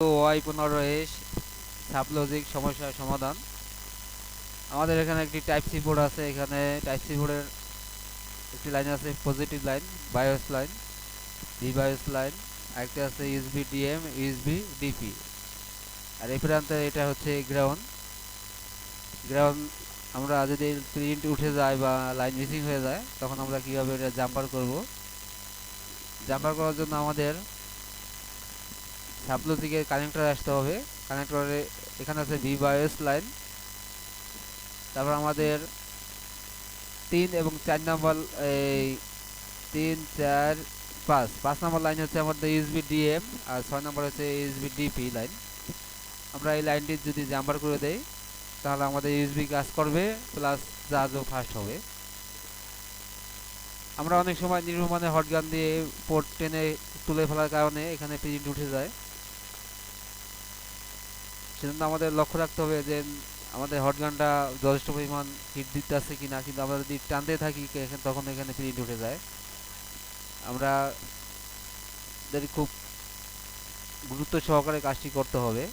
Y পনেরো S, সাবলজিক সমস্যার সমাধান। আমাদের এখানে একটি টাইপ সি বোর্ড আছে, এখানে টাইপ সি বোর্ডের একটি লাইন আছে positive line BIOS line BIOS line আরেকটি আছে ইউএসবি ডিএম ইউএসবি ডিপি আর এই প্রান্তে এটা হচ্ছে গ্রাউন্ড গ্রাউন্ড আমরা যদি প্রিন্ট উঠে যায় বা লাইন মিসিং হয়ে যায়, তখন আমরা কীভাবে এটা জাম্পার করব? জাম্পার করার জন্য আমাদের সাবলজিকের কানেক্টর আসতে হবে। কানেক্টরে এখানে আছে ভি বায়োস লাইন তারপর আমাদের তিন এবং চার নম্বর এই তিন, চার, পাঁচ। পাঁচ নম্বর লাইন হচ্ছে আমাদের ইউএসবি ডিএম আর ছয় নম্বর হচ্ছে ইউএসবি ডিপি লাইন আমরা এই লাইনটি যদি জাম্পার করে দেই, তাহলে আমাদের ইউএসবি কাজ করবে প্লাস জাহাজও ফাস্ট হবে। আমরা অনেক সময় নির্মাণে হটগান দিয়ে পোর্ট টেনে তুলে ফেলার কারণে এখানে প্রিন্ট উঠে যায়। সেজন্য আমাদের লক্ষ্য রাখতে হবে যে আমাদের হটগানটা যথেষ্ট পরিমাণ হিট দিতে আছে কিনা, কিন্তু আমরা যদি টানতে থাকি তখন এখানে প্রিন্ট উঠে যায়। আমরা খুব গুরুত্ব সহকারে কাজটি করতে হবে।